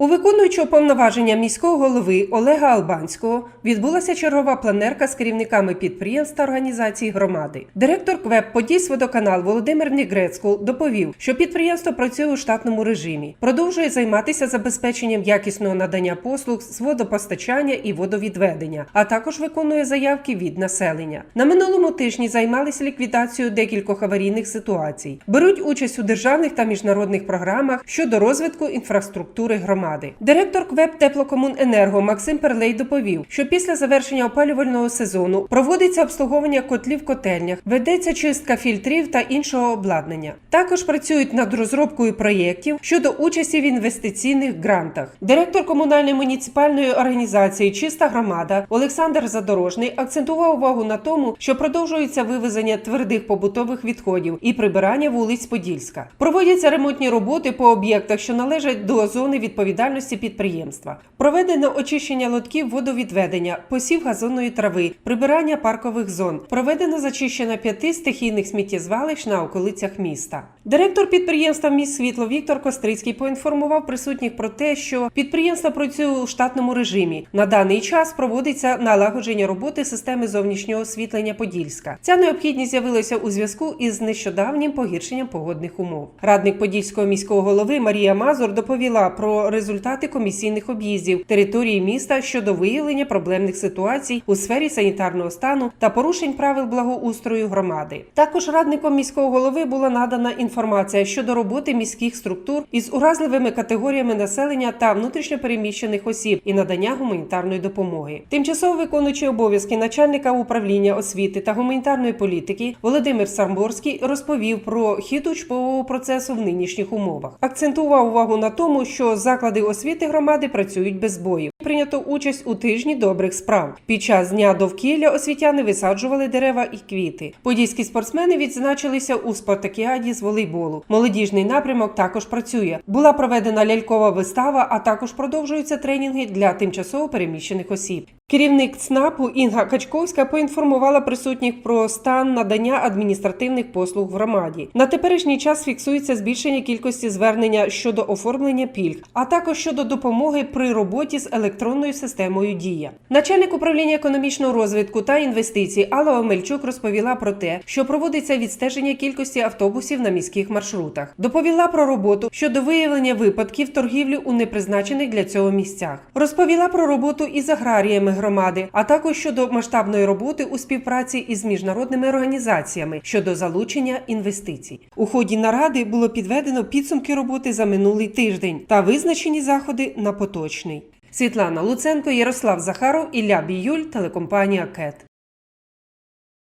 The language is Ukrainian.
У виконуючого повноваження міського голови Олега Албанського відбулася чергова планерка з керівниками підприємств та організацій громади. Директор КВЕП «Подільсводоканал» Володимир Нігрецькул доповів, що підприємство працює у штатному режимі, продовжує займатися забезпеченням якісного надання послуг з водопостачання і водовідведення, а також виконує заявки від населення. На минулому тижні займалися ліквідацією декількох аварійних ситуацій, беруть участь у державних та міжнародних програмах щодо розвитку інфраструктури громади. Директор КВЕП Теплокомуненерго Максим Перлей доповів, що після завершення опалювального сезону проводиться обслуговування котлів в котельнях, ведеться чистка фільтрів та іншого обладнання. Також працюють над розробкою проєктів щодо участі в інвестиційних грантах. Директор комунальної муніципальної організації Чиста громада Олександр Задорожний акцентував увагу на тому, що продовжується вивезення твердих побутових відходів і прибирання вулиць Подільська. Проводяться ремонтні роботи по об'єктах, що належать до зони відповідальності підприємства. Проведено очищення лотків водовідведення, посів газонної трави, прибирання паркових зон. Проведено зачищення п'яти стихійних сміттєзвалищ на околицях міста. Директор підприємства «Міст світло Віктор Кострицький поінформував присутніх про те, що підприємство працює у штатному режимі. На даний час проводиться налагодження роботи системи зовнішнього освітлення Подільська. Ця необхідність з'явилася у зв'язку із нещодавнім погіршенням погодних умов. Радник Подільського міського голови Марія Мазур доповіла про результати комісійних об'їздів території міста щодо виявлення проблемних ситуацій у сфері санітарного стану та порушень правил благоустрою громади. Також радником міського голови була надана інформація щодо роботи міських структур із уразливими категоріями населення та внутрішньопереміщених осіб і надання гуманітарної допомоги. Тимчасово виконуючий обов'язки начальника управління освіти та гуманітарної політики Володимир Самборський розповів про хід учбового процесу в нинішніх умовах. Акцентував увагу на тому, що заклади освіти громади працюють без бою. Прийнято участь у тижні добрих справ. Під час дня довкілля освітяни висаджували дерева і квіти. Подільські спортсмени відзначилися у спартакіаді з волейболу. Молодіжний напрямок також працює. Була проведена лялькова вистава, а також продовжуються тренінги для тимчасово переміщених осіб. Керівник ЦНАПу Інга Качковська поінформувала присутніх про стан надання адміністративних послуг в громаді. На теперішній час фіксується збільшення кількості звернення щодо оформлення пільг, а також щодо допомоги при роботі з електронною системою Дія. Начальник управління економічного розвитку та інвестицій Алла Омельчук розповіла про те, що проводиться відстеження кількості автобусів на міських маршрутах. Доповіла про роботу щодо виявлення випадків торгівлі у непризначених для цього місцях. Розповіла про роботу із аграріями громади, а також щодо масштабної роботи у співпраці із міжнародними організаціями щодо залучення інвестицій. У ході наради було підведено підсумки роботи за минулий тиждень та визначені заходи на поточний. Світлана Луценко, Ярослав Захаров, Ілля Біюль, телекомпанія КЕТ.